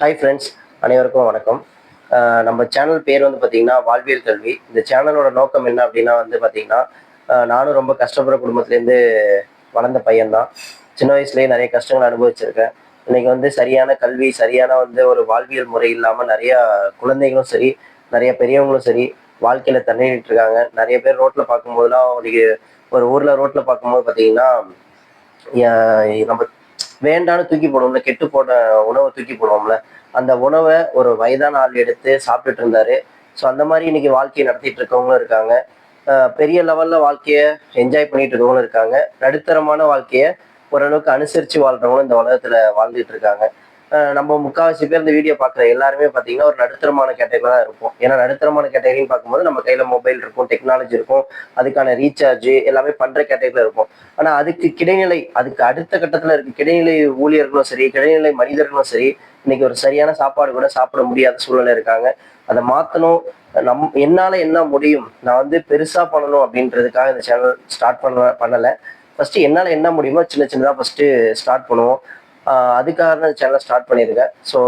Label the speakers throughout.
Speaker 1: Hi friends அனைவருக்கும் வணக்கம். நம்ம சேனல் பேர் வந்து பார்த்தீங்கன்னா வாழ்வியல் கல்வி. இந்த சேனலோட நோக்கம் என்ன அப்படின்னா வந்து பார்த்தீங்கன்னா நானும் ரொம்ப கஷ்டப்படுற குடும்பத்துலேருந்து வளர்ந்த பையன்தான். சின்ன வயசுலேயே நிறைய கஷ்டங்கள் அனுபவிச்சிருக்கேன். இன்னைக்கு வந்து சரியான கல்வி சரியான வந்து ஒரு வாழ்வியல் முறை இல்லாமல் நிறையா குழந்தைகளும் சரி நிறைய பெரியவங்களும் சரி வாழ்க்கையில் தண்ணிட்டு இருக்காங்க நிறைய பேர் ரோட்டில் பார்க்கும்போதெல்லாம் அவங்களுக்கு ஒரு ஊரில் ரோட்டில் பார்க்கும்போது பார்த்தீங்கன்னா நம்ம வேண்டான்னு தூக்கி போடுவோம்ல கெட்டு போன உணவை தூக்கி போடுவோம்ல அந்த உணவை ஒரு வயதான ஆள் எடுத்து சாப்பிட்டுட்டு இருந்தாரு. ஸோ அந்த மாதிரி இன்னைக்கு வாழ்க்கையை நடத்திட்டு இருக்கவங்களும் இருக்காங்க. பெரிய லெவல்ல வாழ்க்கையை என்ஜாய் பண்ணிட்டு இருக்கவங்களும் இருக்காங்க. நடுத்தரமான வாழ்க்கையை ஓரளவுக்கு அனுசரிச்சு வாழ்றவங்களும் இந்த உலகத்துல வாழ்ந்துட்டு இருக்காங்க. நம்ம முக்காவாசி பேர் இந்த வீடியோ பார்க்குற எல்லாருமே பார்த்தீங்கன்னா ஒரு நடுத்தரமான கேட்டகரியில் தான் இருப்போம். ஏன்னா நடுத்தரமான கேட்டகரின்னு பார்க்கும்போது நம்ம கையில் மொபைல் இருக்கும் டெக்னாலஜி இருக்கும் அதுக்கான ரீசார்ஜ் எல்லாமே பண்ணுற கேட்டகரியில் இருக்கும் ஆனால் அதுக்கு கிடைநிலை அதுக்கு அடுத்த கட்டத்தில் இருக்க கிடைநிலை ஊழியர்களும் சரி கிடைநிலை மனிதர்களும் சரி இன்னைக்கு ஒரு சரியான சாப்பாடு கூட சாப்பிட முடியாத சூழ்நிலை இருக்காங்க. அதை மாற்றணும் நம் என்னால் என்ன முடியும்? நான் வந்து பெருசாக பண்ணணும் அப்படின்றதுக்காக இந்த சேனல் ஸ்டார்ட் பண்ண பண்ணலை. ஃபஸ்ட்டு என்னால் என்ன முடியுமோ சின்ன சின்னதாக ஃபஸ்ட்டு ஸ்டார்ட் பண்ணுவோம். அதுக்காக தான் சேனலை ஸ்டார்ட் பண்ணியிருக்கேன். ஸோ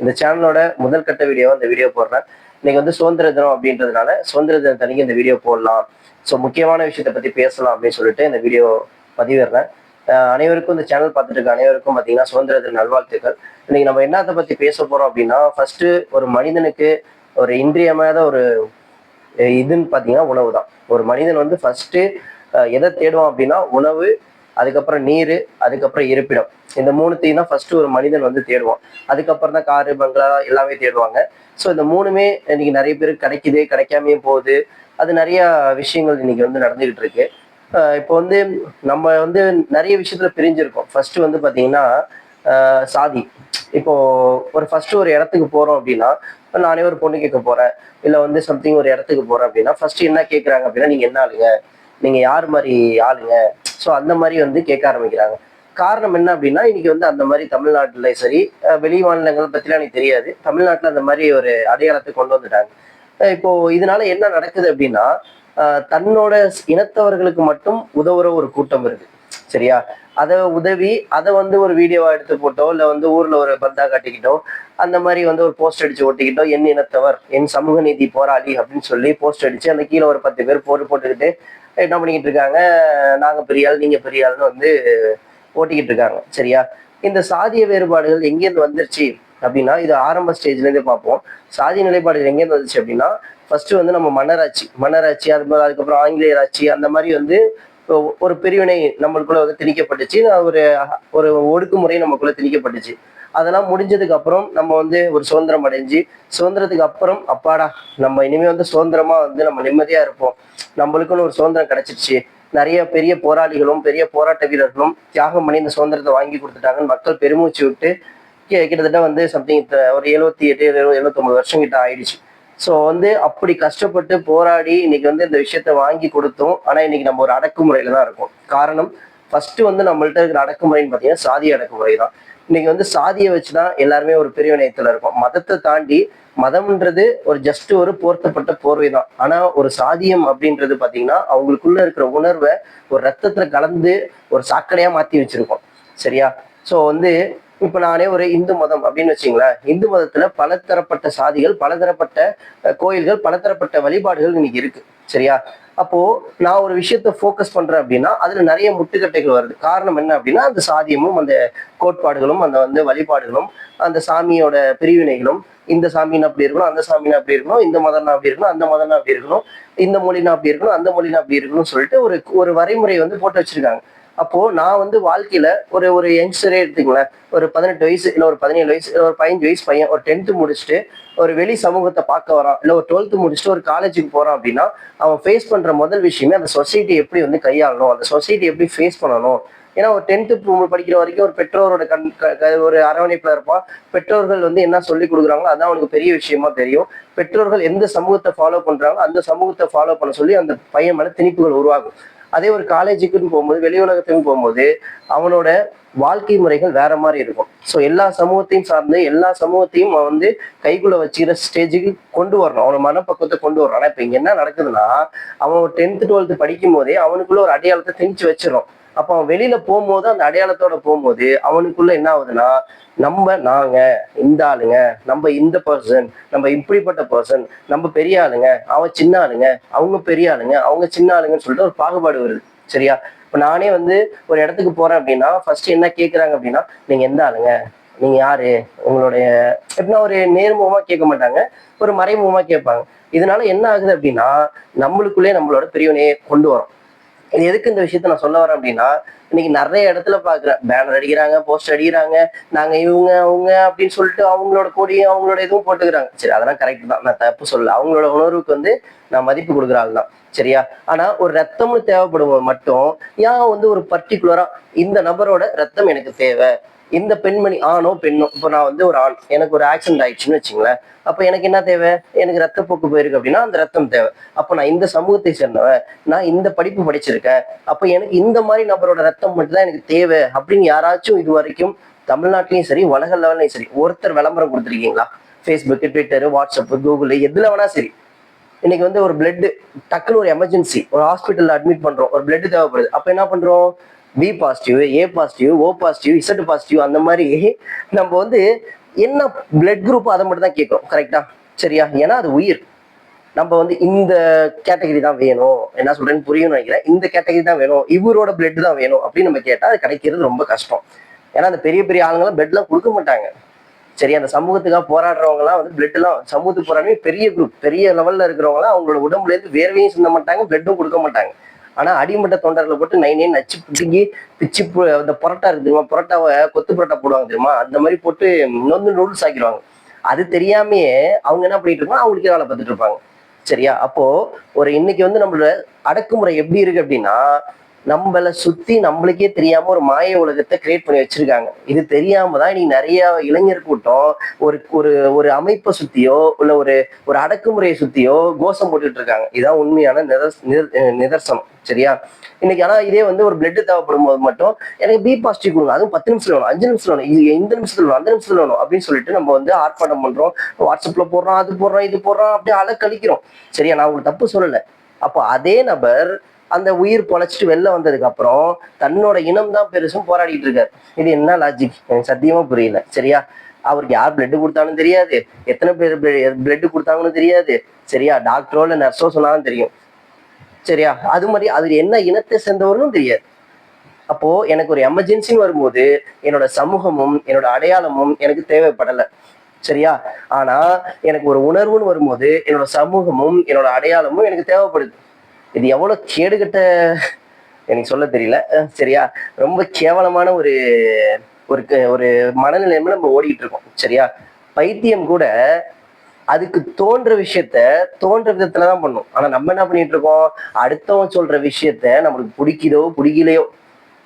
Speaker 1: இந்த சேனலோட முதல் கட்ட வீடியோவை இந்த வீடியோ போடுறேன். இன்னைக்கு வந்து சுதந்திர தினம் அப்படின்றதுனால சுதந்திர தினத்தன்னைக்கு இந்த வீடியோ போடலாம். ஸோ முக்கியமான விஷயத்தை பற்றி பேசலாம் அப்படின்னு சொல்லிட்டு இந்த வீடியோ பதிவிடுறேன். அனைவருக்கும் இந்த சேனல் பார்த்துட்டு இருக்க அனைவருக்கும் பார்த்தீங்கன்னா சுதந்திர தின நல்வாழ்த்துக்கள். இன்னைக்கு நம்ம என்னத்தை பற்றி பேச போகிறோம் அப்படின்னா ஃபர்ஸ்ட் ஒரு மனிதனுக்கு ஒரு இன்றியமையாத ஒரு இதுன்னு பார்த்தீங்கன்னா உணவு தான் ஒரு மனிதன் வந்து ஃபர்ஸ்ட் எதை தேடுவான் அப்படின்னா உணவு அதுக்கப்புறம் நீர் அதுக்கப்புறம் இருப்பிடம். இந்த மூணுத்தையும் தான் ஃபர்ஸ்ட் ஒரு மனிதன் வந்து தேடுவான். அதுக்கப்புறம் தான் காரு பங்களா எல்லாமே தேடுவாங்க. ஸோ இந்த மூணுமே இன்னைக்கு நிறைய பேருக்கு கிடைக்குது கிடைக்காமையே போகுது. அது நிறைய விஷயங்கள் இன்னைக்கு வந்து நடந்துகிட்டு இருக்கு. இப்போ வந்து நம்ம வந்து நிறைய விஷயத்துல பிரிஞ்சிருக்கோம். ஃபர்ஸ்ட் வந்து பாத்தீங்கன்னா சாதி. இப்போ ஒரு ஃபர்ஸ்ட் ஒரு இடத்துக்கு போறோம் அப்படின்னா நானே ஒரு பொண்ணு கேட்க போறேன். இல்ல வந்து சம்திங் ஒரு இடத்துக்கு போறேன் அப்படின்னா ஃபர்ஸ்ட் என்ன கேட்கறாங்க அப்படின்னா நீங்க என்ன ஆளுங்க? நீங்க யார் மாதிரி ஆளுங்க? ஸோ அந்த மாதிரி வந்து கேட்க ஆரம்பிக்கிறாங்க. காரணம் என்ன அப்படின்னா இன்னைக்கு வந்து அந்த மாதிரி தமிழ்நாட்டுல சரி வெளி மாநிலங்கள் பத்திலாம் எனக்கு தெரியாது. தமிழ்நாட்டுல அந்த மாதிரி ஒரு அடையாளத்தை கொண்டு வந்துட்டாங்க. இப்போ இதனால என்ன நடக்குது அப்படின்னா ஆஹ் தன்னோட இனத்தவர்களுக்கு மட்டும் உதவுற ஒரு கூட்டம் இருக்கு. சரியா? அதை உதவி அதை வந்து ஒரு வீடியோவா எடுத்து போட்டோ இல்லை வந்து ஊர்ல ஒரு பந்தா காட்டிக்கிட்டோ அந்த மாதிரி வந்து ஒரு போஸ்ட் அடிச்சு ஒட்டிக்கிட்டோ என் இனத்தவர் என் சமூக நீதி போராளி அப்படின்னு சொல்லி போஸ்ட் அடிச்சு அந்த கீழே ஒரு பத்து பேர் போட்டு போட்டுக்கிட்டு என்ன பண்ணிக்கிட்டு இருக்காங்க? நாங்க பெரிய ஆள் நீங்க பெரிய ஆள்னு வந்து ஓட்டிக்கிட்டு இருக்காங்க. சரியா? இந்த சாதிய வேறுபாடுகள் எங்கேருந்து வந்துருச்சு அப்படின்னா இது ஆரம்ப ஸ்டேஜ்ல இருந்தே பார்ப்போம். சாதிய நிலைப்பாடுகள் எங்கேருந்து வந்துச்சு அப்படின்னா ஃபர்ஸ்ட் வந்து நம்ம மன்னராட்சி. மன்னராட்சி அது மாதிரி அதுக்கப்புறம் ஆங்கிலேயர் ஆட்சி அந்த மாதிரி வந்து ஒரு பிரிவினை நம்மளுக்குள்ள வந்து திணிக்கப்பட்டுச்சு. ஒரு ஒரு ஒடுக்குமுறை நமக்குள்ள திணிக்கப்பட்டுச்சு. அதெல்லாம் முடிஞ்சதுக்கு அப்புறம் நம்ம வந்து ஒரு சுதந்திரம் அடைஞ்சு சுதந்திரத்துக்கு அப்புறம் அப்பாடா நம்ம இனிமே வந்து சுதந்திரமா வந்து நம்ம நிம்மதியா இருப்போம். நம்மளுக்குன்னு ஒரு சுதந்திரம் கிடைச்சிருச்சு. நிறைய பெரிய போராளிகளும் பெரிய போராட்ட வீரர்களும் தியாகம் பண்ணி இந்த சுதந்திரத்தை வாங்கி கொடுத்துட்டாங்கன்னு மக்கள் பெருமூச்சு விட்டு கிட்டத்தட்ட வந்து சம்திங் ஒரு எழுபத்தி எட்டு எழுபத்தொம்பது வருஷம் கிட்ட ஆயிடுச்சு. ஸோ வந்து அப்படி கஷ்டப்பட்டு போராடி இன்னைக்கு வந்து இந்த விஷயத்த வாங்கி கொடுத்தோம். ஆனா இன்னைக்கு நம்ம ஒரு அடக்குமுறையில தான் இருக்கோம். காரணம் ஃபர்ஸ்ட் வந்து நம்மள்ட்ட இருக்கிற அடக்குமுறைன்னு பார்த்தீங்கன்னா சாதி அடக்குமுறை தான். இன்னைக்கு வந்து சாதியை வச்சுதான் எல்லாருமே ஒரு பெரிய பிரிவினையத்துல இருக்கும். மதத்தை தாண்டி மதம்ன்றது ஒரு ஜஸ்ட் ஒரு போர்த்தப்பட்ட போர்வை தான் ஆனா ஒரு சாதியம் அப்படின்றது பாத்தீங்கன்னா அவங்களுக்குள்ள இருக்கிற உணர்வை ஒரு ரத்தத்துல கலந்து ஒரு சாக்கடையா மாத்தி வச்சிருக்கோம். சரியா? சோ வந்து இப்ப நானே ஒரு இந்து மதம் அப்படின்னு வச்சுங்களேன் இந்து மதத்துல பலதரப்பட்ட சாதிகள் பலதரப்பட்ட கோயில்கள் பலதரப்பட்ட வழிபாடுகள் இன்னைக்கு இருக்கு. சரியா? அப்போ நான் ஒரு விஷயத்த ஃபோக்கஸ் பண்றேன் அப்படின்னா அதுல நிறைய முட்டுக்கட்டைகள் வருது. காரணம் என்ன அப்படின்னா அந்த சாதியமும் அந்த கோட்பாடுகளும் அந்த வந்து வழிபாடுகளும் அந்த சாமியோட பிரிவினைகளும் இந்த சாமின்னு அப்படி இருக்கணும் அந்த சாமினா அப்படி இருக்கணும் இந்த மதம்னா அப்படி இருக்கணும் அந்த மதம்னா அப்படி இருக்கணும் இந்த மொழினா அப்படி இருக்கணும் அந்த மொழினா அப்படி இருக்கணும்னு சொல்லிட்டு ஒரு ஒரு வரைமுறை வந்து போட்டு வச்சிருக்காங்க. அப்போ நான் வந்து வாழ்க்கையில ஒரு ஒரு யங்ஸ்டரே எடுத்துக்கங்களேன். ஒரு பதினெட்டு வயசு இல்லை ஒரு பதினேழு வயசு இல்லை ஒரு பதினஞ்சு வயசு பையன் ஒரு டென்த்து முடிச்சுட்டு ஒரு வெளி சமூகத்தை பார்க்க வரான். இல்லை ஒரு டுவெல்த்து முடிச்சுட்டு ஒரு காலேஜுக்கு போறான் அப்படின்னா அவன் ஃபேஸ் பண்ற முதல் விஷயமே அந்த சொசைட்டி எப்படி வந்து கையாளணும் அந்த சொசைட்டி எப்படி ஃபேஸ் பண்ணணும். ஏன்னா ஒரு டென்த்து படிக்கிற வரைக்கும் ஒரு பெற்றோரோட கண் க- ஒரு அரவணைப்புல இருப்பான். பெற்றோர்கள் வந்து என்ன சொல்லி கொடுக்குறாங்களோ அதான் அவனுக்கு பெரிய விஷயமா தெரியும். பெற்றோர்கள் எந்த சமூகத்தை ஃபாலோ பண்றாங்களோ அந்த சமூகத்தை ஃபாலோ பண்ண சொல்லி அந்த பையன் மேல திணிப்புகள் உருவாகும். அதே ஒரு காலேஜுக்குன்னு போகும்போது வெளி உலகத்துக்கு போகும்போது அவனோட வாழ்க்கை முறைகள் வேற மாதிரி இருக்கும். ஸோ எல்லா சமூகத்தையும் சார்ந்து எல்லா சமூகத்தையும் அவன் வந்து கைக்குள்ள வச்சுக்கிற ஸ்டேஜுக்கு கொண்டு வரணும். அவனோட மனப்பக்குவத்தை கொண்டு வரணும். ஆனால் இப்போ இங்க என்ன நடக்குதுன்னா அவன் ஒரு டென்த்து டுவெல்த்து படிக்கும் போதே அவனுக்குள்ள ஒரு அடையாளத்தை திணிச்சு வச்சிடும் அப்போ அவன் வெளியில போகும்போது அந்த அடையாளத்தோட போகும்போது அவனுக்குள்ள என்ன ஆகுதுன்னா நம்ம நாங்க இந்த ஆளுங்க நம்ம இந்த பர்சன் நம்ம இப்படிப்பட்ட பர்சன் நம்ம பெரிய ஆளுங்க அவன் சின்ன ஆளுங்க அவங்க பெரிய ஆளுங்க அவங்க சின்ன ஆளுங்கன்னு சொல்லிட்டு ஒரு பாகுபாடு வருது. சரியா? இப்போ நானே வந்து ஒரு இடத்துக்கு போறேன் அப்படின்னா ஃபர்ஸ்ட் என்ன கேட்குறாங்க அப்படின்னா நீங்க எந்த ஆளுங்க? நீங்க யாரு? உங்களுடைய எப்படின்னா ஒரு நேர்முகமா கேட்க மாட்டாங்க ஒரு மறைமுகமா கேட்பாங்க. இதனால என்ன ஆகுது அப்படின்னா நம்மளுக்குள்ளே நம்மளோட பிரிவினையை கொண்டு வரோம். இது எதுக்கு இந்த விஷயத்த நான் சொல்ல வரேன் அப்படின்னா இன்னைக்கு நிறைய இடத்துல பாக்குறேன் பேனர் அடிக்கிறாங்க போஸ்டர் அடிக்கிறாங்க. நாங்க இவங்க அவங்க அப்படின்னு சொல்லிட்டு அவங்களோட கொடியும் அவங்களோட இதுவும் போட்டுக்கிறாங்க. சரி அதெல்லாம் கரெக்ட் தான். நான் தப்பு சொல்லல. அவங்களோட உணர்வுக்கு வந்து நான் மதிப்பு கொடுக்குறாள் தான். சரியா? ஆனா ஒரு ரத்தம்னு தேவைப்படும் போது மட்டும் ஏன் வந்து ஒரு பர்டிகுலரா இந்த நபரோட ரத்தம் எனக்கு தேவை? இந்த பெண்மணி ஆணோ பெண்ணோ இப்போ நான் வந்து ஒரு ஆண் எனக்கு ஒரு ஆக்சிடென்ட் ஆயிடுச்சுன்னு வச்சுங்களேன். அப்போ எனக்கு என்ன தேவை? எனக்கு ரத்தப்போக்கு போயிருக்கு அப்படின்னா அந்த ரத்தம் தேவை. அப்போ நான் இந்த சமூகத்தை சேர்ந்தவன் நான் இந்த படிப்பு படிச்சிருக்கேன். அப்போ எனக்கு இந்த மாதிரி நபரோட ரத்தம் மட்டும்தான் எனக்கு தேவை அப்படின்னு யாராச்சும் இது வரைக்கும் தமிழ்நாட்டிலையும் சரி உலக லெவல்லையும் சரி ஒருத்தர் விளம்பரம் கொடுத்துருக்கீங்களா? ஃபேஸ்புக் ட்விட்டர் வாட்ஸ்அப் கூகுள் எதுல வேணா சரி. இன்னைக்கு வந்து ஒரு பிளட் டக்குன்னு ஒரு எமர்ஜென்சி ஒரு ஹாஸ்பிட்டல்ல அட்மிட் பண்றோம். ஒரு பிளட் தேவைப்படுது. அப்ப என்ன பண்றோம்? B positive A positive O positive Z positive அந்த மாதிரி நம்ம வந்து என்ன பிளட் குரூப் அதை மட்டும் தான் கேட்குறோம் கரெக்டா சரியா? ஏன்னா அது உயிர். நம்ம வந்து இந்த கேட்டகரி தான் வேணும். என்ன சொல்றேன்னு புரியும்னு நினைக்கிறேன். இந்த கேட்டகரி தான் வேணும். இவரோட பிளட் தான் வேணும் அப்படின்னு நம்ம கேட்டா அது கிடைக்கிறது ரொம்ப கஷ்டம். ஏன்னா அந்த பெரிய பெரிய ஆளுங்கெல்லாம் பிளட்லாம் கொடுக்க மாட்டாங்க. சரி அந்த சமூகத்துக்காக போராடுறவங்க எல்லாம் வந்து பிளட் எல்லாம் சமூகத்துக்கு போராடி பெரிய குரூப் பெரிய லெவல்ல இருக்கிறவங்க எல்லாம் அவங்களோட உடம்புல இருந்து வேர்வையும் சிந்த மாட்டாங்க பிளட்டும் கொடுக்க மாட்டாங்க. ஆனா அடிமட்ட தொண்டர்களை போட்டு நைன் நைன் நச்சு பிடிங்கி பிச்சு அந்த பரோட்டா இருக்கு தெரியுமா? பரோட்டாவை கொத்து பரோட்டா போடுவாங்க தெரியுமா? அந்த மாதிரி போட்டு இன்னொன்று நூடுல்ஸ் ஆக்கிடுவாங்க அது தெரியாமயே அவங்க என்ன பண்ணிட்டு இருப்பாங்க? அவங்களுக்கு வேலை பார்த்துட்டு இருப்பாங்க. சரியா? அப்போ ஒரு இன்னைக்கு வந்து நம்மளோட அடக்குமுறை எப்படி இருக்கு அப்படின்னா நம்மளை சுத்தி நம்மளுக்கே தெரியாம ஒரு மாய உலகத்தை கிரியேட் பண்ணி வச்சிருக்காங்க. இது தெரியாம தான் இன்னைக்கு நிறைய இளைஞர் கூட்டம் ஒரு ஒரு ஒரு அமைப்பை சுத்தியோ இல்ல ஒரு ஒரு அடக்குமுறையை சுத்தியோ கோஷம் போட்டுட்டு இருக்காங்க. இதுதான் உண்மையான நிதர்- நிதர்சனம். சரியா? இன்னைக்கு ஆனா இதே வந்து ஒரு பிளட் தேவைப்படும் போது மட்டும் எனக்கு பி பாசிட்டிவ் கொடுங்க. அதுவும் பத்து நிமிஷம் வேணும் அஞ்சு நிமிஷம் வேணும் இது இந்த நிமிஷத்துல வேணும் அந்த நிமிஷத்துல வேணும் அப்படின்னு சொல்லிட்டு நம்ம வந்து ஆர்ப்பாட்டம் பண்றோம். வாட்ஸ்அப்ல போடுறோம் அது போடுறோம் இது போடுறோம் அப்படியே அலக்கழிக்கிறோம். சரியா? நான் உங்களுக்கு தப்பு சொல்லல. அப்போ அதே நபர் அந்த உயிர் பொழைச்சிட்டு வெளில வந்ததுக்கு அப்புறம் தன்னோட இனம் தான் பெருசும் போராடிட்டு இருக்காரு. இது என்ன லாஜிக் எனக்கு சத்தியமா புரியல. சரியா? அவருக்கு யார் பிளட் கொடுத்தாலும் தெரியாது. எத்தனை பேர் பிளட் கொடுத்தாங்கன்னு தெரியாது. சரியா? டாக்டரோ இல்ல நர்ஸோ சொன்னாலும் தெரியும். சரியா? அது மாதிரி அது என்ன இனத்தை சேர்ந்தவர்களும் தெரியாது. அப்போ எனக்கு ஒரு எமர்ஜென்சின்னு வரும்போது என்னோட சமூகமும் என்னோட அடையாளமும் எனக்கு தேவைப்படலை. சரியா? ஆனா எனக்கு ஒரு உணர்வுன்னு வரும்போது என்னோட சமூகமும் என்னோட அடையாளமும் எனக்கு தேவைப்படுது. இது எவ்வளோ கேடுகட்ட எனக்கு சொல்ல தெரியல. சரியா? ரொம்ப கேவலமான ஒரு ஒரு க- ஒரு மனநிலைமையில நம்ம ஓடிக்கிட்டு இருக்கோம். சரியா? பைத்தியம் கூட அதுக்கு தோன்ற விஷயத்த தோன்ற விதத்துல தான் பண்ணும். ஆனா நம்ம என்ன பண்ணிட்டு இருக்கோம்? அடுத்தவன் சொல்ற விஷயத்த நம்மளுக்கு பிடிக்குதோ பிடிக்கலையோ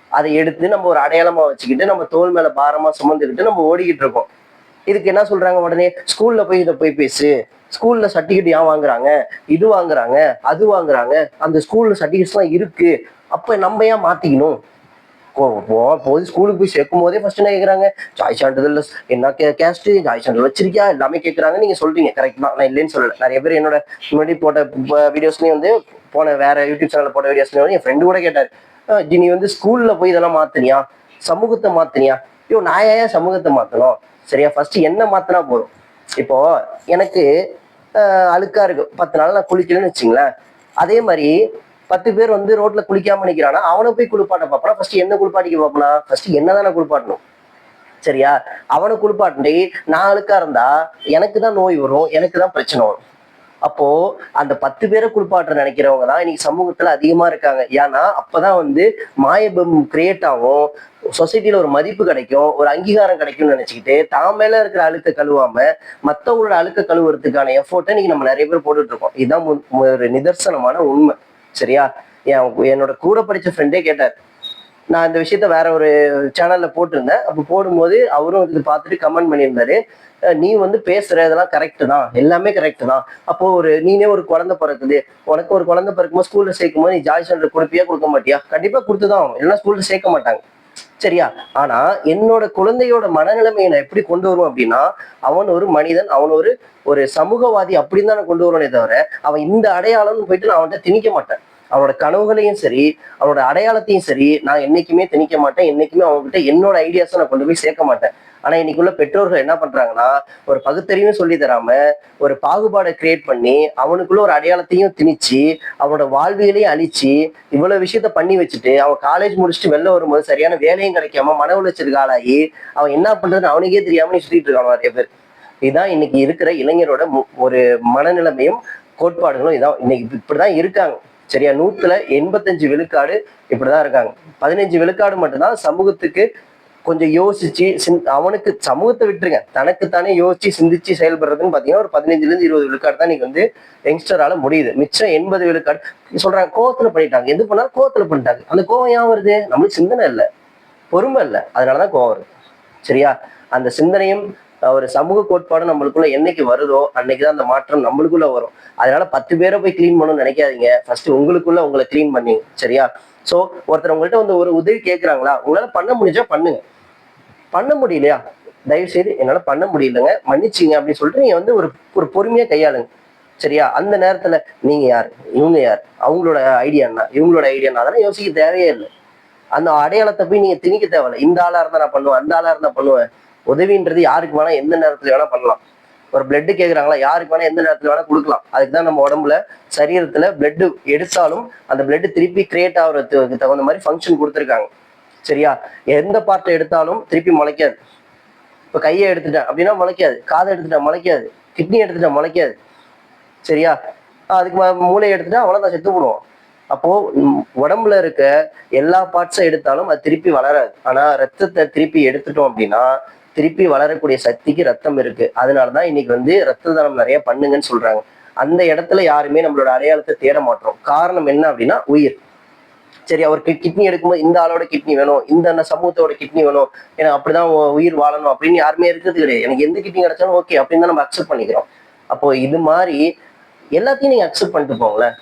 Speaker 1: அதை எடுத்து நம்ம ஒரு அடையாளமா வச்சுக்கிட்டு நம்ம தோல் மேல பாரமா சுமந்துக்கிட்டு நம்ம ஓடிக்கிட்டு இருக்கோம். இதுக்கு என்ன சொல்றாங்க உடனே? ஸ்கூல்ல போய் இதை போய் பேசு. ஸ்கூல்ல சர்டிஃபிகேட் ஏன் வாங்குறாங்க? இது வாங்குறாங்க அது வாங்குறாங்க. அந்த ஸ்கூல்ல சர்டிஃபிகேட்ஸ் எல்லாம் இருக்கு. அப்ப நம்ம ஏன் மாத்திக்கணும்? போ- போது ஸ்கூலுக்கு போய் சேர்க்கும் போதே ஃபர்ஸ்ட் என்ன கேட்குறாங்க ஜாய் சான்றிதழ் என்ன கே கேஸ்ட் ஜாய் சான்றிதழ் வச்சிருக்கியா? எல்லாமே கேட்குறாங்க நீங்க சொல்றீங்க. கரெக்ட் தான். நான் இல்லைன்னு சொல்லல. நிறைய பேர் என்னோட முன்னாடி போட்ட வீடியோஸ்லயும் வந்து போன வேற யூடியூப் சேனல்ல போட்ட வீடியோஸ்லயும் வந்து என் ஃப்ரெண்டு கூட கேட்டாரு. நீ வந்து ஸ்கூல்ல போய் இதெல்லாம் மாத்துனியா? சமூகத்தை மாத்துனியா? ஐயோ நான் ஏன் சமூகத்தை மாத்தணும்? சரியா? ஃபர்ஸ்ட் என்ன மாத்தினா போதும். இப்போ எனக்கு அஹ், அழுக்கா இருக்கு. பத்து நாள் நான் குளிக்கலன்னு வச்சுங்களேன். அதே மாதிரி பத்து பேர் வந்து ரோட்ல குளிக்காம நிக்கிறானா அவனை போய் குளிப்பாட்ட பார்ப்பனா ஃபர்ஸ்ட் என்ன குளிப்பாட்டிக்க பார்ப்பனா ஃபர்ஸ்ட் என்னதான குளிப்பாட்டணும். சரியா? அவனை குளிப்பாட்டி நான் அழுக்கா இருந்தா எனக்கு தான் நோய் வரும் எனக்கு தான் பிரச்சனை வரும். அப்போ அந்த பத்து பேரை குளிப்பாட்ட நினைக்கிறவங்க தான் இன்னைக்கு சமூகத்துல அதிகமா இருக்காங்க. ஏன்னா அப்பதான் வந்து மாயபம் கிரியேட் ஆகும். சொசைட்டில ஒரு மதிப்பு கிடைக்கும் ஒரு அங்கீகாரம் கிடைக்கும்னு நினைச்சுக்கிட்டு தான் மேல இருக்கிற அழுக்க கழுவாம மத்தவங்களோட அழுக்க கழுவுறதுக்கான எஃபோர்ட்டை இன்னைக்கு நம்ம நிறைய பேர் போட்டுட்டு இருக்கோம். இதுதான் ஒரு நிதர்சனமான உண்மை. சரியா? என் என்னோட கூட படிச்ச ஃப்ரெண்டே கேட்டார். நான் இந்த விஷயத்த வேற ஒரு சேனல்ல போட்டிருந்தேன். அப்போ போடும்போது அவரும் இது பார்த்துட்டு கமெண்ட் பண்ணியிருந்தாரு. நீ வந்து பேசுற இதெல்லாம் கரெக்ட் தான். எல்லாமே கரெக்டு தான். அப்போ ஒரு நீனே ஒரு குழந்தை பிறக்குது. உனக்கு ஒரு குழந்தை பிறக்கும்போது ஸ்கூல்ல சேர்க்கும் போது நீ ஜாய் சென்டர் கொடுப்பியா கொடுக்க மாட்டியா? கண்டிப்பா கொடுத்துதான் ஆகும் இல்லைன்னா ஸ்கூல்ல சேர்க்க மாட்டாங்க. சரியா? ஆனா என்னோட குழந்தையோட மனநிலைமையை நான் எப்படி கொண்டு வருவோம் அப்படின்னா அவன் ஒரு மனிதன் அவன் ஒரு ஒரு சமூகவாதி அப்படின்னு தான் நான் கொண்டு வருவனே தவிர அவன் இந்த அடையாளம்னு போயிட்டு நான் அவன்கிட்ட திணிக்க மாட்டேன். அவனோட கனவுகளையும் சரி அவனோட அடையாளத்தையும் சரி நான் என்னைக்குமே திணிக்க மாட்டேன். என்னைக்குமே அவங்ககிட்ட என்னோட ஐடியாஸை நான் கொண்டு போய் சேர்க்க மாட்டேன். ஆனா இன்னைக்குள்ள பெற்றோர்கள் என்ன பண்றாங்கன்னா ஒரு பகுத்தறிவும் சொல்லி தராம ஒரு பாகுபாடை கிரியேட் பண்ணி அவனுக்குள்ள ஒரு அடையாளத்தையும் திணிச்சு அவனோட வாழ்வியலையும் அழிச்சு இவ்வளவு விஷயத்த பண்ணி வச்சுட்டு அவன் காலேஜ் முடிச்சுட்டு வெளில வரும்போது சரியான வேலையும் கிடைக்காம மன உளைச்சலுக்கு ஆளாகி அவன் என்ன பண்றதுன்னு அவனுக்கே தெரியாம சொல்லிட்டு சுத்திட்டு இருக்கான் நிறைய பேர். இதுதான் இன்னைக்கு இருக்கிற இளைஞரோட மு- ஒரு மனநிலைமையும் கோட்பாடுகளும் இதான். இன்னைக்கு இப்படிதான் இருக்காங்க. சரியா? நூத்துல எண்பத்தஞ்சு விழுக்காடு இப்படிதான் இருக்காங்க. பதினஞ்சு விழுக்காடு மட்டும்தான் சமூகத்துக்கு கொஞ்சம் யோசிச்சு அவனுக்கு சமூகத்தை விட்டுருங்க. தனக்குத்தானே யோசிச்சு சிந்திச்சு செயல்படுறதுன்னு பாத்தீங்கன்னா ஒரு பதினஞ்சுல இருந்து இருபது விழுக்காடு தான் நீங்க வந்து யங்ஸ்டரால முடியுது. மிச்சம் எண்பது விழுக்காடு சொல்றாங்க. கோவத்துல பண்ணிட்டாங்க. எது பண்ணாலும் கோவத்துல பண்ணிட்டாங்க. அந்த கோவம் ஏன் வருது? நம்மளுக்கு சிந்தனை இல்லை. பொறுமை இல்லை. அதனாலதான் கோவம் வருது. சரியா? அந்த சிந்தனையும் ஒரு சமூக கோட்பாடு நம்மளுக்குள்ள என்னைக்கு வருதோ அன்னைக்குதான் அந்த மாற்றம் நம்மளுக்குள்ள வரும். அதனால பத்து பேரை போய் கிளீன் பண்ணணும்னு நினைக்காதீங்க. ஃபர்ஸ்ட் உங்களுக்குள்ள உங்களை கிளீன் பண்ணீங்க சரியா? சோ ஒருத்தர் உங்கள்கிட்ட வந்து ஒரு உதவி கேட்கறாங்களா உங்களால பண்ண முடிஞ்சா பண்ணுங்க. பண்ண முடியலையா? தயவு செய்து என்னால பண்ண முடியலங்க. மன்னிச்சிங்க அப்படின்னு சொல்லிட்டு நீங்க வந்து ஒரு ஒரு பொறுமையா கையாளுங்க. சரியா? அந்த நேரத்துல நீங்க யார்? இவங்க யார்? அவங்களோட ஐடியா என்ன? இவங்களோட ஐடியா என்ன? அதெல்லாம் யோசிக்க தேவையே இல்லை. அந்த அடையாளத்தை போய் நீங்க திணிக்க தேவையில்ல. இந்த ஆளா இருந்தா நான் பண்ணுவேன் அந்த ஆளா இருந்தா பண்ணுவேன். உதவின்றது யாருக்கு வேணா எந்த நேரத்துல வேணா பண்ணலாம். ஒரு பிளட்டு கேட்குறாங்களா யாருக்கு வேணா எந்த நேரத்துல வேணா கொடுக்கலாம். அதுக்கு தான் நம்ம உடம்புல சரீரத்துல பிளட்டு எடுத்தாலும் அந்த பிளட்டு திருப்பி கிரியேட் ஆகுறதுக்கு தகுந்த மாதிரி ஃபங்க்ஷன் கொடுத்துருக்காங்க. சரியா? எந்த பார்ட்டை எடுத்தாலும் திருப்பி முளைக்காது. இப்போ கையை எடுத்துட்டேன் அப்படின்னா முளைக்காது. காதை எடுத்துட்டா முளைக்காது. கிட்னி எடுத்துட்டா முளைக்காது. சரியா? அதுக்கு ம- மூளையை எடுத்துட்டா அவ்வளோதான் செத்து போடுவோம். அப்போ உடம்புல இருக்க எல்லா பார்ட்ஸும் எடுத்தாலும் அது திருப்பி வளராது. ஆனா ரத்தத்தை திருப்பி எடுத்துட்டோம் அப்படின்னா திருப்பி வளரக்கூடிய சக்திக்கு ரத்தம் இருக்கு. அதனாலதான் இன்னைக்கு வந்து ரத்த தானம் நிறைய பண்ணுங்கன்னு சொல்றாங்க. அந்த இடத்துல யாருமே நம்மளோட அடையாளத்தை தேட மாட்டோம். காரணம் என்ன அப்படின்னா உயிர். சரி அவருக்கு கிட்னி எடுக்கும்போது இந்த ஆளோட கிட்னி வேணும் இந்த சமூகத்தோட கிட்னி வேணும் எனக்கு அப்படிதான் உயிர் வாழணும் அப்படின்னு யாருமே இருக்கிறது கிடையாது. எனக்கு எந்த கிட்னி கிடைச்சாலும் ஓகே அப்படின்னு தான் நம்ம அக்செப்ட் பண்ணிக்கிறோம். அப்போ இது மாதிரி எல்லாத்தையும் நீங்க அக்செப்ட் பண்ணிட்டு போங்களேன்.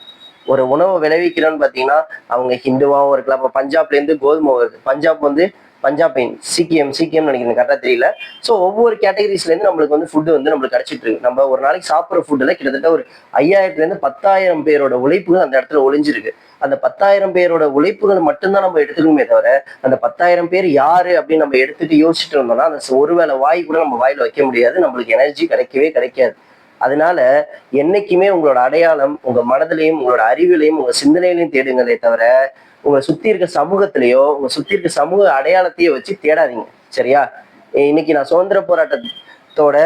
Speaker 1: ஒரு உணவை விளைவிக்கிறோன்னு பார்த்தீங்கன்னா அவங்க ஹிந்துவாகவும் இருக்கலாம். இப்போ பஞ்சாப்ல இருந்து கோதுமை வருது பஞ்சாப் வந்து பஞ்சாப் சீக்கியம் சிக்கிஎம் நினைக்கிறேன் கரெக்டாக தெரியல. ஸோ ஒவ்வொரு கேட்டகரிஸ்ல இருந்து நம்மளுக்கு வந்து ஃபுட்டு வந்து நம்மளுக்கு கிடைச்சிட்டு இருக்கு. நம்ம ஒரு நாளைக்கு சாப்பிட்ற ஃபுட்டில் கிட்டத்தட்ட ஒரு ஐயாயிரத்துல இருந்து பத்தாயிரம் பேரோட உழைப்புகள் அந்த இடத்துல ஒளிஞ்சிருக்கு. அந்த பத்தாயிரம் பேரோட உழைப்புகள் மட்டும்தான் நம்ம எடுத்துக்கணுமே தவிர அந்த பத்தாயிரம் பேர் யாரு அப்படின்னு நம்ம எடுத்துட்டு யோசிச்சுட்டு இருந்தோம்னா அந்த ஒருவேளை வாய் கூட நம்ம வாயில வைக்க முடியாது. நம்மளுக்கு எனர்ஜி கிடைக்கவே கிடைக்காது. அதனால என்னைக்குமே உங்களோட அடையாளம் உங்க மனதிலையும் உங்களோட அறிவிலையும் உங்க சிந்தனையிலையும் தேடுங்களே தவிர உங்களை சுத்தி இருக்க சமூகத்திலேயோ உங்க சுத்தி இருக்க சமூக அடையாளத்தையோ வச்சு தேடாதீங்க. சரியா? இன்னைக்கு நான் சுதந்திர போராட்டத்தோட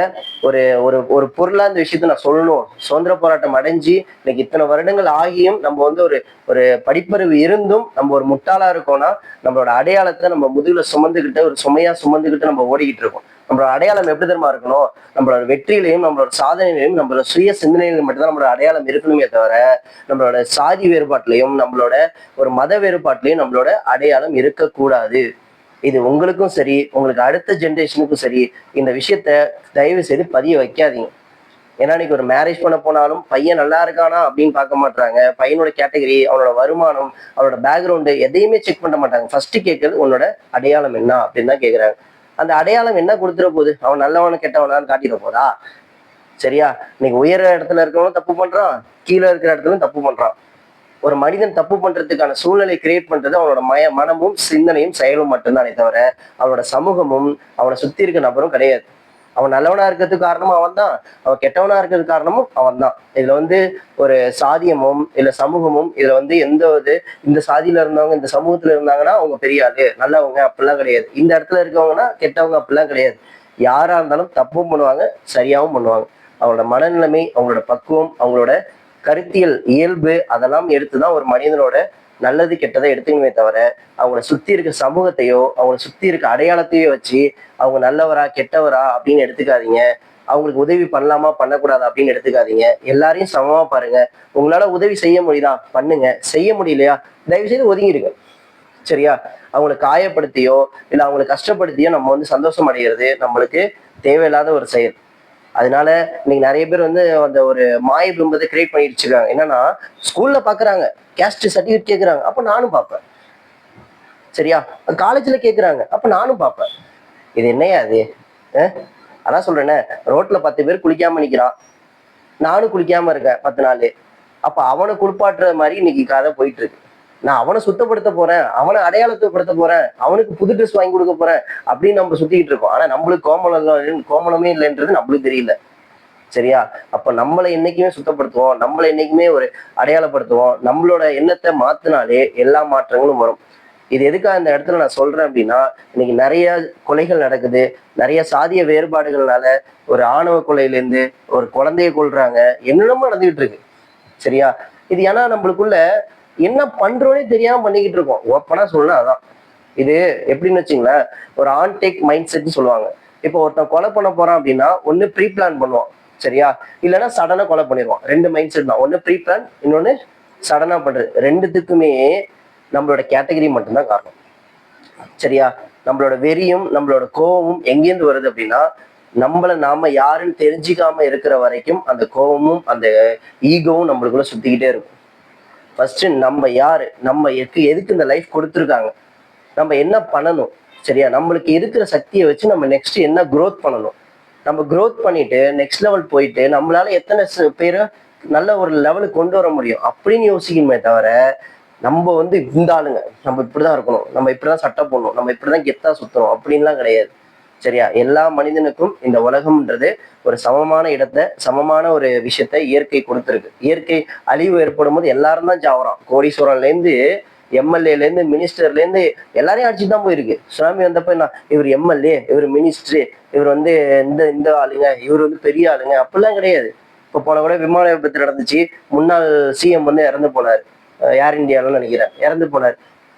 Speaker 1: ஒரு ஒரு ஒரு பொருளா இந்த விஷயத்த நான் சொல்லணும். சுதந்திர போராட்டம் அடைஞ்சு இன்னைக்கு இத்தனை வருடங்கள் ஆகியும் நம்ம வந்து ஒரு ஒரு படிப்பறிவு இருந்தும் நம்ம ஒரு முட்டாளா இருக்கோம்னா நம்மளோட அடையாளத்தை நம்ம முதுகுல சுமந்துக்கிட்டு ஒரு சுமையா சுமந்துக்கிட்டு நம்ம ஓடிக்கிட்டு இருக்கோம். நம்மளோட அடையாளம் எப்படி தெரியுமா இருக்கணும்? நம்மளோட வெற்றியிலையும் நம்மளோட சாதனையிலையும் நம்மளோட சுய சிந்தனையிலும் மட்டும்தான் நம்மளோட அடையாளம் இருக்கணுமே தவிர நம்மளோட சாதி வேறுபாட்டிலையும் நம்மளோட ஒரு மத வேறுபாட்டிலையும் நம்மளோட அடையாளம் இருக்கக்கூடாது. இது உங்களுக்கும் சரி உங்களுக்கு அடுத்த ஜென்ரேஷனுக்கும் சரி இந்த விஷயத்த தயவு செய்து பதிய வைக்காதீங்க. ஏன்னா இன்னைக்கு ஒரு மேரேஜ் பண்ண போனாலும் பையன் நல்லா இருக்கானா அப்படின்னு பார்க்க மாட்டாங்க பையனோட கேட்டகரி அவனோட வருமானம் அவனோட பேக்ரவுண்டு எதையுமே செக் பண்ண மாட்டாங்க. ஃபர்ஸ்ட் கேட்கறது உன்னோட அடையாளம் என்ன அப்படின்னு தான் கேட்குறாங்க அந்த அடையாளம் என்ன கொடுத்துட போகுது? அவன் நல்லவனு கெட்டவனான்னு காட்டிட போதா? சரியா? இன்னைக்கு உயர இடத்துல இருக்கிறவனும் தப்பு பண்றான் கீழே இருக்கிற இடத்துல தப்பு பண்றான். ஒரு மனிதன் தப்பு பண்றதுக்கான சூழ்நிலை கிரியேட் பண்றது அவனோட மய மனமும் சிந்தனையும் செயலும் மட்டும்தானே தவிர அவனோட சமூகமும் அவனை சுத்தி இருக்க நபரும் கிடையாது. அவன் நல்லவனா இருக்கிறதுக்கு காரணமும் அவன் தான் அவன் கெட்டவனா இருக்கிறதுக்கு காரணமும் அவன் தான் இதுல வந்து ஒரு சாதியமும் இல்ல சமூகமும் இதுல வந்து எந்த ஒரு இந்த சாதியில இருந்தவங்க இந்த சமூகத்துல இருந்தாங்கன்னா அவங்க பெரிய ஆளு நல்லவங்க அப்படிலாம் கிடையாது. இந்த இடத்துல இருக்கவங்கன்னா கெட்டவங்க அப்படிலாம் கிடையாது. யாரா இருந்தாலும் தப்பும் பண்ணுவாங்க சரியாவும் பண்ணுவாங்க. அவங்களோட மனநிலைமை அவங்களோட பக்குவம் அவங்களோட கருத்தியல் இயல்பு அதெல்லாம் எடுத்துதான் ஒரு மனிதனோட நல்லது கெட்டதை எடுத்துக்கணுமே தவிர அவங்கள சுத்தி இருக்க சமூகத்தையோ அவங்கள சுத்தி இருக்க அடையாளத்தையோ வச்சு அவங்க நல்லவரா கெட்டவரா அப்படின்னு எடுத்துக்காதீங்க. அவங்களுக்கு உதவி பண்ணலாமா பண்ணக்கூடாதா அப்படின்னு எடுத்துக்காதீங்க. எல்லாரையும் சமமா பாருங்க. உங்களால உதவி செய்ய முடியுதா? பண்ணுங்க. செய்ய முடியலையா? தயவு செய்து ஒதுங்கிடுங்க. சரியா? அவங்களை காயப்படுத்தியோ இல்லை அவங்களை கஷ்டப்படுத்தியோ நம்ம வந்து சந்தோஷம் அடைகிறது நம்மளுக்கு தேவையில்லாத ஒரு செயல். அதனால இன்னைக்கு நிறைய பேர் வந்து அந்த ஒரு மாய பிம்பத்தை கிரியேட் பண்ணி வச்சிருக்காங்க என்னன்னா ஸ்கூல்ல பாக்குறாங்க. கேஸ்ட் சர்டிஃபிகேட் கேக்குறாங்க. அப்ப நானும் பார்ப்பேன் சரியா? காலேஜ்ல கேக்குறாங்க. அப்ப நானும் பார்ப்பேன் இது என்னையா அது அதான் சொல்றேனே. ரோட்ல பத்து பேர் குளிக்காம நிக்கிறான். நானும் குளிக்காம இருக்கேன் பத்து நாள். அப்ப அவனை குளிப்பாட்டுற மாதிரி இன்னைக்கு கதை போயிட்டு இருக்கு. நான் அவனை சுத்தப்படுத்த போறேன் அவனை அடையாளத்தைப்படுத்த போறேன் அவனுக்கு புது ட்ரெஸ் வாங்கி கொடுக்க போறேன் அப்படின்னு நம்ம சுத்திக்கிட்டு இருக்கோம். ஆனா நம்மளுக்கு கோமலம் கோமலமே இல்லைன்றது நம்மளுக்கு தெரியல. சரியா? அப்ப நம்மளை என்னைக்குமே சுத்தப்படுத்துவோம் நம்மளை என்னைக்குமே ஒரு அடையாளப்படுத்துவோம் நம்மளோட எண்ணத்தை மாத்தினாலே எல்லா மாற்றங்களும் வரும். இது எதுக்காக இந்த இடத்துல நான் சொல்றேன் அப்படின்னா இன்னைக்கு நிறைய கொலைகள் நடக்குது நிறைய சாதிய வேறுபாடுகள்னால ஒரு ஆணவ கொலையிலேருந்து ஒரு குழந்தைய கொள்றாங்க என்னென்னமோ நடந்துகிட்டு இருக்கு. சரியா? இது ஏன்னா நம்மளுக்குள்ள என்ன பண்றோனே தெரியாம பண்ணிக்கிட்டு இருக்கோம். ஓப்பனா சொல்லணும் அதான். இது எப்படின்னு வச்சுங்களேன் ஒரு ஆன் டேக் மைண்ட் செட்னு சொல்லுவாங்க. இப்போ ஒருத்தன் கொலை பண்ண போறான் அப்படின்னா ஒன்னு ப்ரீ பிளான் பண்ணுவான். சரியா? இல்லைன்னா சடனா கொலை பண்ணிடுவான். ரெண்டு மைண்ட் செட் தான். ஒன்னு ப்ரீ பிளான் இன்னொன்னு சடனா பண்றது. ரெண்டுத்துக்குமே நம்மளோட கேட்டகரி மட்டும்தான் காரணம். சரியா? நம்மளோட வெறியும் நம்மளோட கோபமும் எங்கேருந்து வருது அப்படின்னா நம்மள நாம யாருன்னு தெரிஞ்சுக்காம இருக்கிற வரைக்கும் அந்த கோபமும் அந்த ஈகோவும் நம்மளுக்குள்ள சுத்திக்கிட்டே இருக்கும். ஃபர்ஸ்ட் நம்ம யாரு? நம்ம எதுக்கு எதுக்கு இந்த லைஃப் கொடுத்துருக்காங்க? நம்ம என்ன பண்ணணும்? சரியா? நம்மளுக்கு இருக்கிற சக்தியை வச்சு நம்ம நெக்ஸ்ட் என்ன க்ரோத் பண்ணணும்? நம்ம க்ரோத் பண்ணிட்டு நெக்ஸ்ட் லெவல் போயிட்டு நம்மளால எத்தனை ச- பேரை நல்ல ஒரு லெவலுக்கு கொண்டு வர முடியும்? அப்படின்னு யோசிக்கணுமே தவிர நம்ம வந்து இந்த ஆளுங்க. நம்ம இப்படிதான் இருக்கணும். நம்ம இப்படிதான் சட்டை போடணும். நம்ம இப்படிதான் கெத்தா சுத்தணும். அப்படின்லாம் கிடையாது. சரியா? எல்லா மனிதனுக்கும் இந்த உலகம்ன்றது ஒரு சமமான இடத்தை சமமான ஒரு விஷயத்த இயற்கை கொடுத்துருக்கு. இயற்கை அழிவு ஏற்படும் போது எல்லாரும் தான் சாவறான் கோடீஸ்வரன்ல இருந்து எம்எல்ஏல இருந்து மினிஸ்டர்ல இருந்து எல்லாரையும் அடிச்சு தான் போயிருக்கு. சுனாமி வந்தப்ப என்ன? இவர் எம்எல்ஏ இவர் மினிஸ்டர் இவர் வந்து இந்த இந்த ஆளுங்க இவர் வந்து பெரிய ஆளுங்க. அப்படிலாம் கிடையாது. இப்போ போன கூட விமான விபத்து நடந்துச்சு. முன்னாள் சிஎம் வந்து இறந்து போனார். ஏர் இந்தியாவில் நினைக்கிறேன். இறந்து போனார்.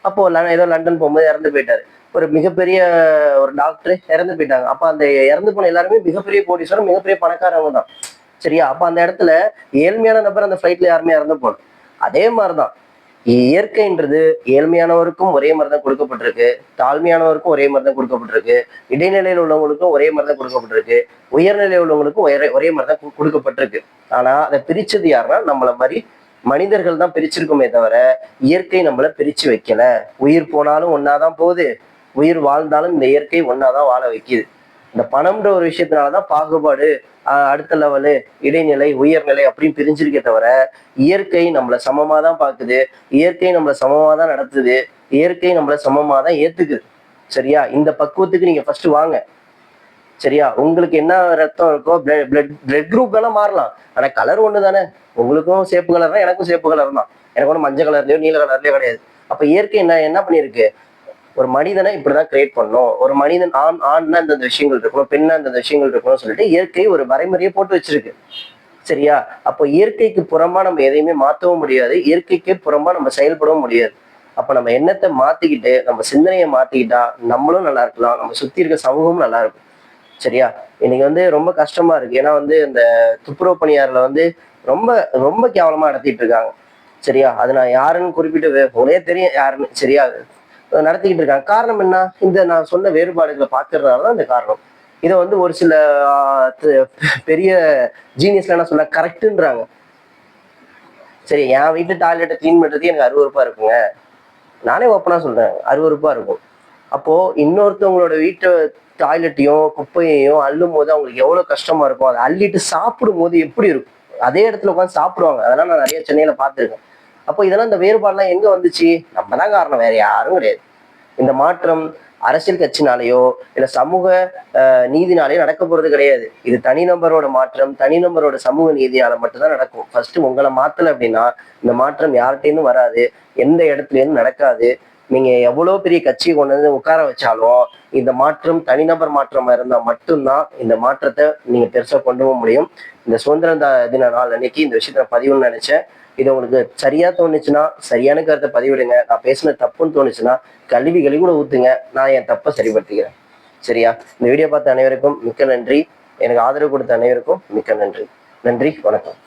Speaker 1: அப்போ ஏதோ லண்டன் போகும்போது இறந்து போயிட்டாரு. ஒரு மிகப்பெரிய ஒரு டாக்டர் இறந்து போயிட்டாங்க. அப்ப அந்த இறந்து போன எல்லாருமே மிகப்பெரிய கோடீஸ்வரர் மிகப்பெரிய பணக்காரவங்க தான். சரியா? அப்ப அந்த இடத்துல ஏழ்மையான நபர் அந்த ஃபிளைட்ல யாருமே இறந்து போகல. அதே மாதிரிதான். இயற்கைன்றது ஏழ்மையானவருக்கும் ஒரே மாதிரி தான் கொடுக்கப்பட்டிருக்கு. தாழ்மையானவருக்கும் ஒரே மாதிரி தான் கொடுக்கப்பட்டிருக்கு. இடைநிலையில் உள்ளவங்களுக்கும் ஒரே மாதிரி தான் கொடுக்கப்பட்டிருக்கு. உயர்நிலை உள்ளவங்களுக்கும் ஒரே ஒரே மாதிரி தான் கொடுக்கப்பட்டிருக்கு. ஆனா அதை பிரிச்சது யாருன்னா நம்மள மாதிரி மனிதர்கள் தான் பிரிச்சிருக்குமே தவிர இயற்கை நம்மள பிரிச்சு வைக்கல. உயிர் போனாலும் ஒன்னாதான் போகுது. உயிர் வாழ்ந்தாலும் இந்த இயற்கை ஒன்னாதான் வாழ வைக்குது. இந்த பணம்ன்ற ஒரு விஷயத்தினாலதான் பாகுபாடு அடுத்த லெவலு இடைநிலை உயர்நிலை அப்படின்னு பிரிஞ்சிருக்கே தவிர இயற்கை நம்மள சமமா தான் பாக்குது. இயற்கை நம்மள சமமா தான் நடத்துது. இயற்கை நம்மள சமமா தான் ஏத்துக்குது. சரியா? இந்த பக்குவத்துக்கு நீங்க ஃபர்ஸ்ட் வாங்க. சரியா? உங்களுக்கு என்ன ரத்தம் இருக்கோ பிளட் பிளட் குரூப் வேணா மாறலாம். ஆனா கலர் ஒண்ணு தானே உங்களுக்கும் சேப்பு கலர் தான் எனக்கும் சேப்பு கலர் தான். எனக்கு ஒன்றும் மஞ்சள் கலர்லயோ நீல கலர்லயோ கிடையாது. அப்ப இயற்கை என்ன என்ன பண்ணிருக்கு ஒரு மனிதனை இப்படிதான் கிரியேட் பண்ணும் ஒரு மனிதன் ஆண் ஆண்னா இந்த விஷயங்கள் இருக்கணும் பெண்ணா இந்த விஷயங்கள் இருக்கணும்னு சொல்லிட்டு இயற்கை ஒரு வரைமுறையை போட்டு வச்சிருக்கு. சரியா? அப்போ இயற்கைக்கு புறம்பா நம்ம எதையுமே மாற்றவும் முடியாது. இயற்கைக்கு புறம்பா நம்ம செயல்படவும் முடியாது. அப்ப நம்ம எண்ணத்தை மாத்திக்கிட்டு நம்ம சிந்தனையை மாத்திக்கிட்டா நம்மளும் நல்லா இருக்கலாம். நம்ம சுத்தி இருக்க சமூகமும் நல்லா இருக்கும். சரியா? இன்னைக்கு வந்து ரொம்ப கஷ்டமா இருக்கு. ஏன்னா வந்து இந்த துப்புரவு பணியாரில் வந்து ரொம்ப ரொம்ப கேவலமா நடத்திட்டு இருக்காங்க. சரியா? அது நான் யாருன்னு குறிப்பிட்டு ஒரே தெரியும் யாருன்னு. சரியா? நடத்திக்கிட்டு இருக்காங்க. காரணம் என்ன? இந்த நான் சொன்ன வேறுபாடுகளை பார்க்கறதுனால தான் இந்த காரணம். இதை வந்து ஒரு சில பெரிய ஜீனியஸ்ல என்ன சொல்ல கரெக்டுன்றாங்க சரி என் வீட்டு டாய்லெட்டை க்ளீன் பண்ணுறதுக்கு எனக்கு அருவருப்பா இருக்குங்க. நானே ஓப்பனா சொல்றேன். அருவருப்பா இருக்கும். அப்போ இன்னொருத்தவங்களோட வீட்டு டாய்லெட்டையும் குப்பையையும் அள்ளும் போது அவங்களுக்கு எவ்வளவு கஷ்டமா இருக்கும் அதை அள்ளிட்டு சாப்பிடும் போது எப்படி இருக்கும்? அதே இடத்துல உட்காந்து சாப்பிடுவாங்க. அதெல்லாம் நான் நிறைய சென்னையில பார்த்துருக்கேன். அப்போ இதெல்லாம் இந்த வேறுபாடுலாம் எங்க வந்துச்சு? நம்ம தான் காரணம். வேற யாரும் கிடையாது. இந்த மாற்றம் அரசியல் கட்சினாலேயோ இல்ல சமூக நீதினாலேயோ நடக்க போறது கிடையாது. இது தனிநபரோட மாற்றம் தனிநபரோட சமூக நீதியால மட்டும்தான் நடக்கும். ஃபர்ஸ்ட் உங்களை மாத்தல அப்படின்னா இந்த மாற்றம் யார்கிட்டேருந்து வராது. எந்த இடத்துல நடக்காது. நீங்கள் எவ்வளவு பெரிய கட்சியை கொண்டு வந்து உட்கார வச்சாலும் இந்த மாற்றம் தனிநபர் மாற்றமாக இருந்தால் மட்டும்தான் இந்த மாற்றத்தை நீங்க பெருசா கொண்டு போக முடியும். இந்த சுதந்திர தின நாள் அன்னைக்கு இந்த விஷயத்த நான் பதிவுன்னு நினைச்சேன். இது உங்களுக்கு சரியா தோணுச்சுன்னா சரியான கருத்தை பதிவிடுங்க. நான் பேசின தப்புன்னு தோணுச்சுன்னா கல்வி கழிவு கூட ஊத்துங்க. நான் என் தப்பை சரிப்படுத்திக்கிறேன். சரியா? இந்த வீடியோ பார்த்த அனைவருக்கும் மிக்க நன்றி. எனக்கு ஆதரவு கொடுத்த அனைவருக்கும் மிக்க நன்றி. நன்றி. வணக்கம்.